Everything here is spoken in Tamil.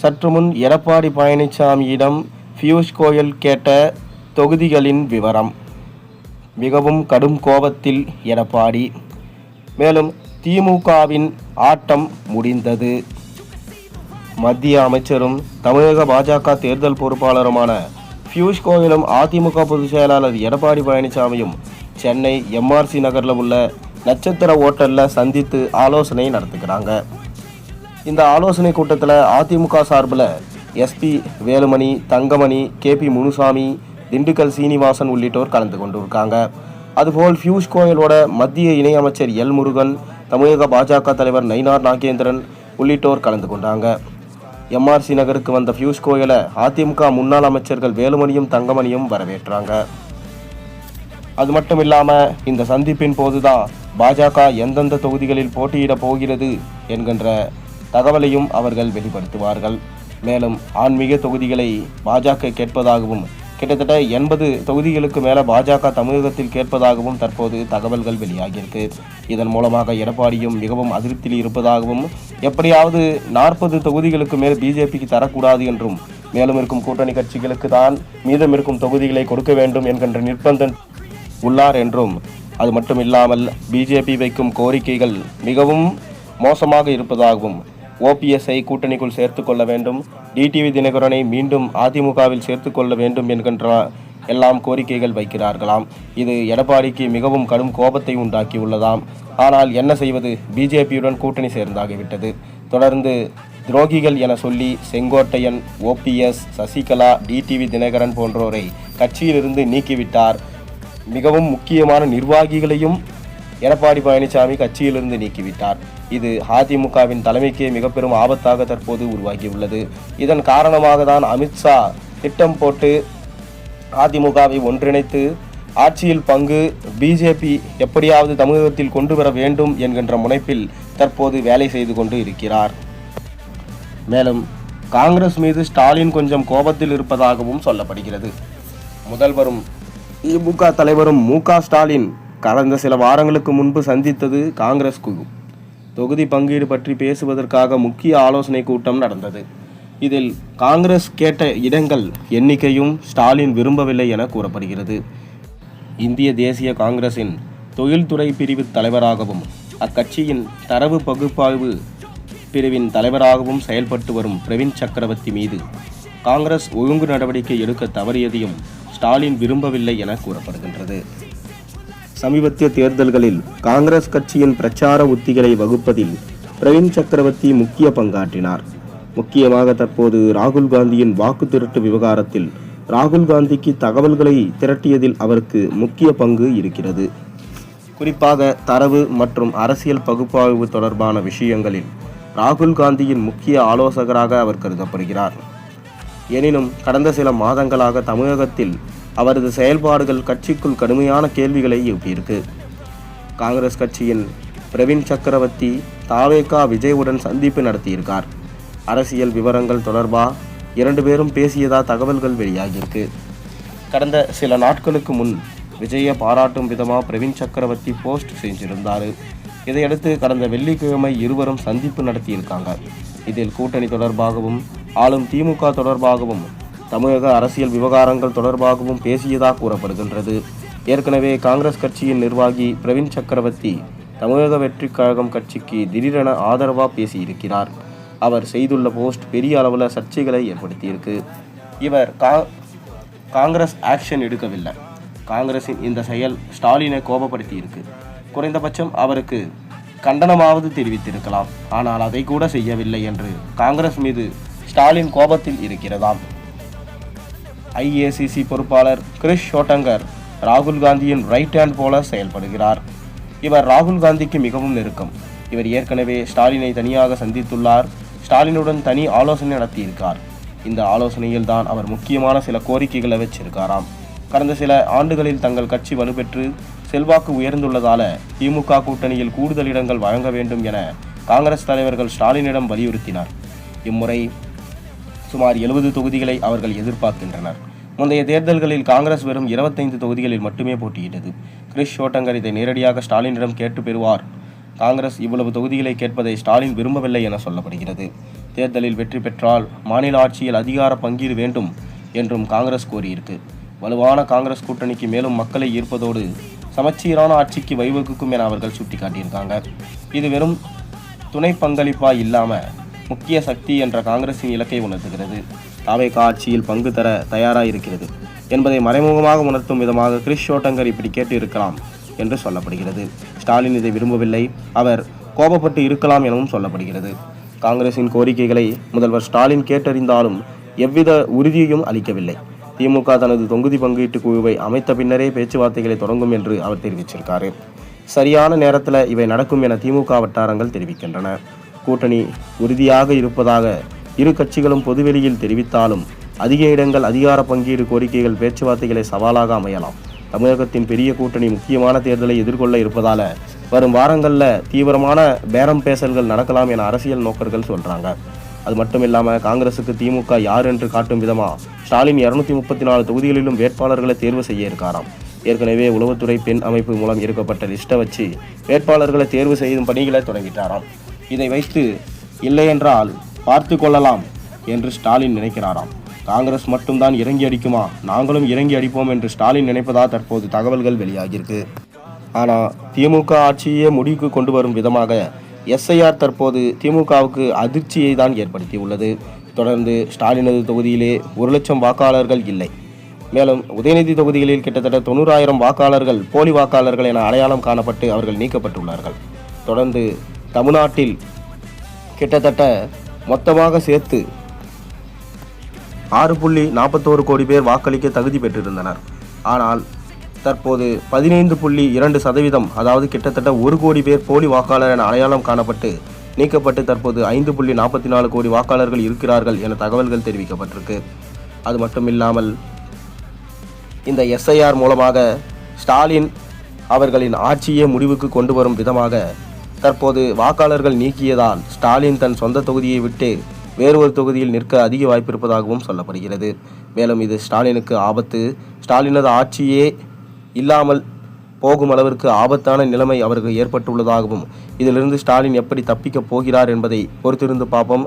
சற்று முன் எடப்பாடி பழனிசாமியிடம் பியூஷ் கோயல் கேட்ட தொகுதிகளின் விவரம். மிகவும் கடும் கோபத்தில் எடப்பாடி. மேலும் திமுகவின் ஆட்டம் முடிந்தது. மத்திய அமைச்சரும் தமிழக பாஜக தேர்தல் பொறுப்பாளருமான பியூஷ் கோயலும் அதிமுக பொதுச் செயலாளர் எடப்பாடி பழனிசாமியும் சென்னை எம்ஆர்சி நகரில் உள்ள நட்சத்திர ஓட்டலில் சந்தித்து ஆலோசனை நடத்துகிறாங்க. இந்த ஆலோசனை கூட்டத்தில் அதிமுக சார்பில் எஸ்பி வேலுமணி தங்கமணி கேபி முனுசாமி திண்டுக்கல் சீனிவாசன் உள்ளிட்டோர் கலந்து கொண்டிருக்காங்க. அதுபோல் பியூஷ் கோயலோட மத்திய இணையமைச்சர் எல் முருகன் தமிழக பாஜக தலைவர் நயினார் நாகேந்திரன் உள்ளிட்டோர் கலந்து கொண்டாங்க. எம்ஆர்சி நகருக்கு வந்த பியூஷ் கோயலை அதிமுக முன்னாள் அமைச்சர்கள் வேலுமணியும் தங்கமணியும் வரவேற்றாங்க. அது மட்டும் இல்லாமல் இந்த சந்திப்பின் போதுதான் பாஜக எந்தெந்த தொகுதிகளில் போட்டியிடப் போகிறது என்கின்ற தகவலையும் அவர்கள் வெளிப்படுத்துவார்கள். மேலும் ஆன்மீக தொகுதிகளை பாஜக கேட்பதாகவும் கிட்டத்தட்ட எண்பது தொகுதிகளுக்கு மேல பாஜக தமிழகத்தில் கேட்பதாகவும் தற்போது தகவல்கள் வெளியாகியிருக்கு. இதன் மூலமாக எடப்பாடியும் மிகவும் அதிருப்தியில் இருப்பதாகவும் எப்படியாவது நாற்பது தொகுதிகளுக்கு மேல் பிஜேபிக்கு தரக்கூடாது என்றும் மேலும் இருக்கும் கூட்டணி கட்சிகளுக்கு தான் மீதம் இருக்கும் தொகுதிகளை கொடுக்க வேண்டும் என்கின்ற நிர்பந்தம் உள்ளார் என்றும் அது மட்டும் இல்லாமல் பிஜேபி வைக்கும் கோரிக்கைகள் மிகவும் மோசமாக இருப்பதாகவும் ஓபிஎஸ்ஐ கூட்டணிக்குள் சேர்த்து கொள்ள வேண்டும். டிடிவி தினகரனை மீண்டும் அதிமுகவில் சேர்த்து கொள்ள வேண்டும் என்கின்ற எல்லாம் கோரிக்கைகள் வைக்கிறார்களாம். இது எடப்பாடிக்கு மிகவும் கடும் கோபத்தை உண்டாக்கியுள்ளதாம். ஆனால் என்ன செய்வது? பிஜேபியுடன் கூட்டணி சேர்ந்தாகிவிட்டது. தொடர்ந்து துரோகிகள் என சொல்லி செங்கோட்டையன் ஓபிஎஸ் சசிகலா டிடிவி தினகரன் போன்றோரை கட்சியிலிருந்து நீக்கிவிட்டார். மிகவும் முக்கியமான நிர்வாகிகளையும் எடப்பாடி பழனிசாமி கட்சியிலிருந்து நீக்கிவிட்டார். இது அதிமுகவின் தலைமைக்கே மிக பெரும் ஆபத்தாக தற்போது உருவாகியுள்ளது. இதன் காரணமாக தான் அமித்ஷா திட்டம் போட்டு அதிமுகவை ஒன்றிணைத்து ஆட்சியில் பங்கு பிஜேபி எப்படியாவது தமிழகத்தில் கொண்டு வர வேண்டும் என்கின்ற முனைப்பில் தற்போது வேலை செய்து கொண்டு இருக்கிறார். மேலும் காங்கிரஸ் மீது ஸ்டாலின் கொஞ்சம் கோபத்தில் இருப்பதாகவும் சொல்லப்படுகிறது. முதல்வரும் திமுக தலைவரும் மு ஸ்டாலின் கடந்த சில வாரங்களுக்கு முன்பு சந்தித்தது காங்கிரஸ் குழு. தொகுதி பங்கீடு பற்றி பேசுவதற்காக முக்கிய ஆலோசனை கூட்டம் நடந்தது. இதில் காங்கிரஸ் கேட்ட இடங்கள் எண்ணிக்கையும் ஸ்டாலின் விரும்பவில்லை என கூறப்படுகிறது. இந்திய தேசிய காங்கிரசின் தொழில்துறை பிரிவு தலைவராகவும் அக்கட்சியின் தரவு பகுப்பாய்வு பிரிவின் தலைவராகவும் செயல்பட்டு வரும் பிரவீன் சக்கரவர்த்தி மீது காங்கிரஸ் ஒழுங்கு நடவடிக்கை எடுக்க தவறியதையும் ஸ்டாலின் விரும்பவில்லை என கூறப்படுகின்றது. சமீபத்திய தேர்தல்களில் காங்கிரஸ் கட்சியின் பிரச்சார உத்திகளை வகுப்பதில் பிரவீன் சக்கரவர்த்தி முக்கிய பங்காற்றினார். முக்கியமாக தற்போது ராகுல் காந்தியின் வாக்கு திருட்டு விவகாரத்தில் ராகுல் காந்திக்கு தகவல்களை திரட்டியதில் அவருக்கு முக்கிய பங்கு இருக்கிறது. குறிப்பாக தரவு மற்றும் அரசியல் பகுப்பாய்வு தொடர்பான விஷயங்களில் ராகுல் காந்தியின் முக்கிய ஆலோசகராக அவர் கருதப்படுகிறார். எனினும் கடந்த சில மாதங்களாக தமிழகத்தில் அவரது செயல்பாடுகள் கட்சிக்குள் கடுமையான கேள்விகளை எழுப்பியிருக்கு. காங்கிரஸ் கட்சியின் பிரவீன் சக்கரவர்த்தி தாவேகா விஜயுடன் சந்திப்பு நடத்தியிருக்கார். அரசியல் விவரங்கள் தொடர்பாக இரண்டு பேரும் பேசியதா தகவல்கள் வெளியாகியிருக்கு. கடந்த சில நாட்களுக்கு முன் விஜயை பாராட்டும் விதமாக பிரவீன் சக்கரவர்த்தி போஸ்ட் செஞ்சிருந்தார். இதையடுத்து கடந்த வெள்ளிக்கிழமை இருவரும் சந்திப்பு நடத்தியிருக்காங்க. இதில் கூட்டணி தொடர்பாகவும் ஆளும் திமுக தொடர்பாகவும் தமிழக அரசியல் விவகாரங்கள் தொடர்பாகவும் பேசியதாக கூறப்படுகின்றது. ஏற்கனவே காங்கிரஸ் கட்சியின் நிர்வாகி பிரவீன் சக்கரவர்த்தி தமிழக வெற்றி கழகம் கட்சிக்கு திடீரென ஆதரவாக பேசியிருக்கிறார். அவர் செய்துள்ள போஸ்ட் பெரிய அளவில் சர்ச்சைகளை ஏற்படுத்தியிருக்கு. இவர் கா காங்கிரஸ் ஆக்ஷன் எடுக்கவில்லை. காங்கிரஸின் இந்த செயல் ஸ்டாலினை கோபப்படுத்தியிருக்கு. குறைந்தபட்சம் அவருக்கு கண்டனமாவது தெரிவித்திருக்கலாம். ஆனால் அதை கூட செய்யவில்லை என்று காங்கிரஸ் மீது ஸ்டாலின் கோபத்தில் இருக்கிறதாம். ஐஏசிசி பொறுப்பாளர் கிரிஷ் ஷோட்டங்கர் ராகுல் காந்தியின் ரைட் ஹேண்ட் போல செயல்படுகிறார். இவர் ராகுல் காந்திக்கு மிகவும் நெருக்கம். இவர் ஏற்கனவே ஸ்டாலினை தனியாக சந்தித்துள்ளார். ஸ்டாலினுடன் தனி ஆலோசனை நடத்தியிருக்கார். இந்த ஆலோசனையில் தான் அவர் முக்கியமான சில கோரிக்கைகளை வச்சிருக்காராம். கடந்த சில ஆண்டுகளில் தங்கள் கட்சி வலுப்பெற்று செல்வாக்கு உயர்ந்துள்ளதால திமுக கூட்டணியில் கூடுதல் இடங்கள் வழங்க வேண்டும் என காங்கிரஸ் தலைவர்கள் ஸ்டாலினிடம் வலியுறுத்தினார். இம்முறை சுமார் எழுபது தொகுதிகளை அவர்கள் எதிர்பார்க்கின்றனர். முந்தைய தேர்தல்களில் காங்கிரஸ் வெறும் இருபத்தைந்து தொகுதிகளில் மட்டுமே போட்டியிட்டது. கிறிஷ் ஷோட்டங்கர் இதை நேரடியாக ஸ்டாலினிடம் கேட்டு பெறுவார். காங்கிரஸ் இவ்வளவு தொகுதிகளை கேட்பதை ஸ்டாலின் விரும்பவில்லை என சொல்லப்படுகிறது. தேர்தலில் வெற்றி பெற்றால் மாநில ஆட்சியில் அதிகார பங்கீடு வேண்டும் என்றும் காங்கிரஸ் கோரியிருக்கு. வலுவான காங்கிரஸ் கூட்டணிக்கு மேலும் மக்களை ஈர்ப்பதோடு சமச்சீரான ஆட்சிக்கு வைவகுக்கும் என அவர்கள் சுட்டிக்காட்டியிருக்காங்க. இது வெறும் துணை பங்களிப்பாய் இல்லாம முக்கிய சக்தி என்ற காங்கிரசின் இலக்கை உணர்த்துகிறது. தாவேகா ஆட்சியில் பங்கு தர தயாராக இருக்கிறது என்பதை மறைமுகமாக உணர்த்தும் விதமாக கிறிஷ் ஷோட்டங்கர் இப்படி கேட்டு இருக்கலாம் என்று சொல்லப்படுகிறது. ஸ்டாலின் இதை விரும்பவில்லை. அவர் கோபப்பட்டு இருக்கலாம் எனவும் சொல்லப்படுகிறது. காங்கிரசின் கோரிக்கைகளை முதல்வர் ஸ்டாலின் கேட்டறிந்தாலும் எவ்வித உறுதியையும் அளிக்கவில்லை. திமுக தனது தொகுதி பங்கீட்டு குழுவை அமைத்த பின்னரே பேச்சுவார்த்தைகளை தொடங்கும் என்று அவர் தெரிவிச்சிருக்காரு. சரியான நேரத்தில் இவை நடக்கும் என திமுக வட்டாரங்கள் தெரிவிக்கின்றன. கூட்டணி உறுதியாக இருப்பதாக இரு கட்சிகளும் பொதுவெளியில் தெரிவித்தாலும் அதிக இடங்கள் அதிகார பங்கீடு கோரிக்கைகள் பேச்சுவார்த்தைகளை சவாலாக அமையலாம். தமிழகத்தின் பெரிய கூட்டணி முக்கியமான தேர்தலை எதிர்கொள்ள இருப்பதால வரும் வாரங்களில் தீவிரமான பேரம் பேசல்கள் நடக்கலாம் என அரசியல் நோக்கர்கள் சொல்றாங்க. அது மட்டும் இல்லாமல் காங்கிரசுக்கு திமுக யார் என்று காட்டும் விதமா ஸ்டாலின் இருநூத்தி முப்பத்தி நாலு தொகுதிகளிலும் வேட்பாளர்களை தேர்வு செய்ய இருக்காராம். ஏற்கனவே உளவுத்துறை பெண் அமைப்பு மூலம் எடுக்கப்பட்ட லிஸ்ட்டை வச்சு வேட்பாளர்களை தேர்வு செய்யும் பணிகளை தொடங்கிட்டாராம். இதை வைத்து இல்லையென்றால் பார்த்து கொள்ளலாம் என்று ஸ்டாலின் நினைக்கிறாராம். காங்கிரஸ் மட்டும்தான் இறங்கி அடிக்குமா? நாங்களும் இறங்கி அடிப்போம் என்று ஸ்டாலின் நினைப்பதா தற்போது தகவல்கள் வெளியாகியிருக்கு. ஆனால் திமுக ஆட்சியே முடிவுக்கு கொண்டு வரும் விதமாக எஸ்ஐஆர் தற்போது திமுகவுக்கு அதிர்ச்சியை தான் ஏற்படுத்தியுள்ளது. தொடர்ந்து ஸ்டாலினது தொகுதியிலே ஒரு லட்சம் வாக்காளர்கள் இல்லை. மேலும் உதயநிதி தொகுதிகளில் கிட்டத்தட்ட தொண்ணூறாயிரம் வாக்காளர்கள் போலி வாக்காளர்கள் என அடையாளம் காணப்பட்டு அவர்கள் நீக்கப்பட்டுள்ளார்கள். தொடர்ந்து தமிழ்நாட்டில் கிட்டத்தட்ட மொத்தமாக சேர்த்து ஆறு புள்ளி நாற்பத்தோரு கோடி பேர் வாக்களிக்க தகுதி பெற்றிருந்தனர். ஆனால் தற்போது பதினைந்து புள்ளி இரண்டு சதவீதம் அதாவது கிட்டத்தட்ட ஒரு கோடி பேர் போலி வாக்காளர் என அடையாளம் காணப்பட்டு நீக்கப்பட்டு தற்போது ஐந்து புள்ளி நாற்பத்தி நாலு கோடி வாக்காளர்கள் இருக்கிறார்கள் என தகவல்கள் தெரிவிக்கப்பட்டிருக்கு. அது மட்டும் இல்லாமல் இந்த எஸ்ஐஆர் மூலமாக ஸ்டாலின் அவர்களின் ஆட்சியே முடிவுக்கு கொண்டு வரும் விதமாக தற்போது வாக்காளர்கள் நீக்கியதால் ஸ்டாலின் தன் சொந்த தொகுதியை விட்டு வேறு ஒரு தொகுதியில் நிற்க அதிக வாய்ப்பிருப்பதாகவும் சொல்லப்படுகிறது. மேலும் இது ஸ்டாலினுக்கு ஆபத்து. ஸ்டாலினது ஆட்சியே இல்லாமல் போகும் அளவிற்கு ஆபத்தான நிலைமை அவருக்கு ஏற்பட்டுள்ளதாகவும் இதிலிருந்து ஸ்டாலின் எப்படி தப்பிக்கப் போகிறார் என்பதை பொறுத்திருந்து பார்ப்போம்.